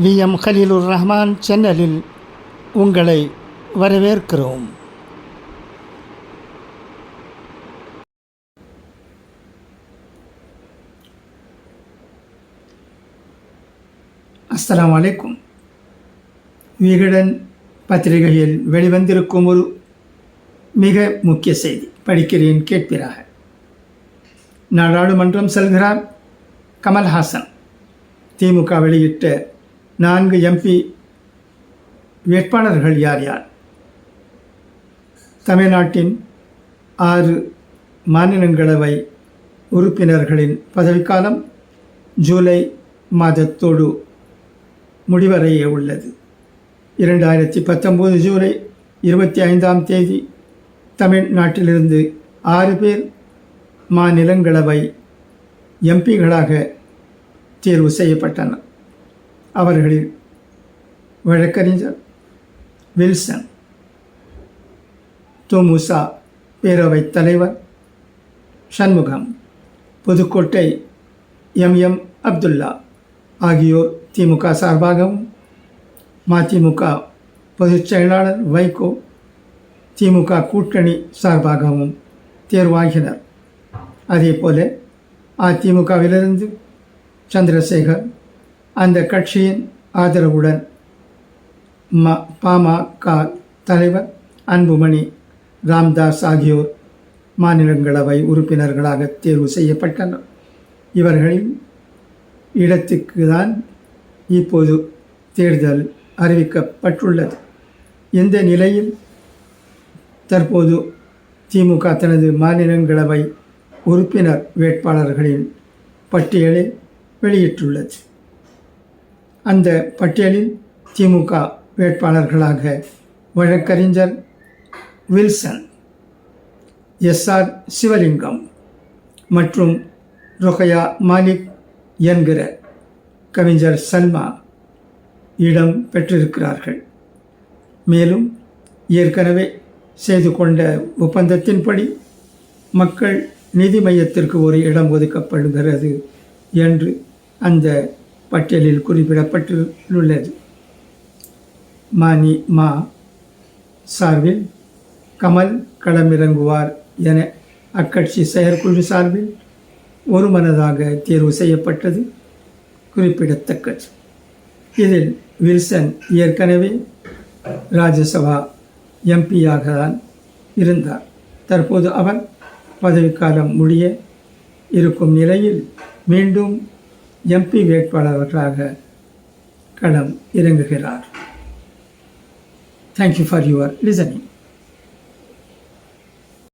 We. M. Haleelur Rahman சேனலில் உங்களை வரவேற்கிறோம். அஸ்லாம் வலைக்கும் விகடன் பத்திரிகையில் வெளிவந்திருக்கும் ஒரு மிக முக்கிய செய்தி. படிக்கிறேன் கேட்பீராக நாடாளுமன்றம் செல்கிறார் கமல்ஹாசன். திமுக வெளியிட்ட நான்கு எம்பி வேட்பாளர்கள் யார் யார்? தமிழ்நாட்டின் ஆறு மாநிலங்களவை உறுப்பினர்களின் பதவிக்காலம் ஜூலை மாதத்தோடு முடிவடைய உள்ளது. இரண்டாயிரத்தி பத்தொம்போது ஜூலை இருபத்தி ஐந்தாம் தேதி தமிழ்நாட்டிலிருந்து ஆறு பேர் மாநிலங்களவை எம்பிகளாக தேர்வு செய்யப்பட்டனர். அவர்களில் வழக்கறிஞர் வில்சன் தொமுசா பேரவைத் தலைவர் சண்முகம் புதுக்கோட்டை எம். எம். அப்துல்லா ஆகியோர் திமுக சார்பாகவும் மதிமுக பொதுச் செயலாளர் வைகோ திமுக கூட்டணி சார்பாகவும் தேர்வாகினர். அதேபோல அதிமுகவிலிருந்து சந்திரசேகர் அந்த கட்சியின் ஆதரவுடன் ம பாமக தலைவர் அன்புமணி ராம்தாஸ் ஆகியோர் மாநிலங்களவை உறுப்பினர்களாக தேர்வு செய்யப்பட்டனர். இவர்களின் இடத்துக்கு தான் இப்போது தேர்தல் அறிவிக்கப்பட்டுள்ளது. இந்த நிலையில் தற்போது திமுக தனது மாநிலங்களவை உறுப்பினர் வேட்பாளர்களின் பட்டியலை வெளியிட்டுள்ளது. அந்த பட்டியலில் திமுக வேட்பாளர்களாக வழக்கறிஞர் வில்சன் எஸ்ஆர் சிவலிங்கம் மற்றும் ரொகையா மாலிக் என்கிற கவிஞர் சல்மா இடம் பெற்றிருக்கிறார்கள். மேலும் ஏற்கனவே செய்து கொண்ட ஒப்பந்தத்தின்படி மக்கள் நிதி மையத்திற்கு ஒரு இடம் ஒதுக்கப்படுகிறது என்று அந்த பட்டியலில் குறிப்பிடப்பட்டுள்ளது. மானி மா சார்பில் கமல் களமிறங்குவார் என அக்கட்சி செயற்குழு சார்பில் ஒருமனதாக தேர்வு செய்யப்பட்டது குறிப்பிடத்தக்கது. இதில் வில்சன் ஏற்கனவே ராஜ்யசபா எம்பியாக தான் இருந்தார். தற்போது அவர் பதவிக்காலம் முடிய இருக்கும் நிலையில் மீண்டும் எம்பி வேட்பாளர்களாக களம் இறங்குகிறார். Thank you for your listening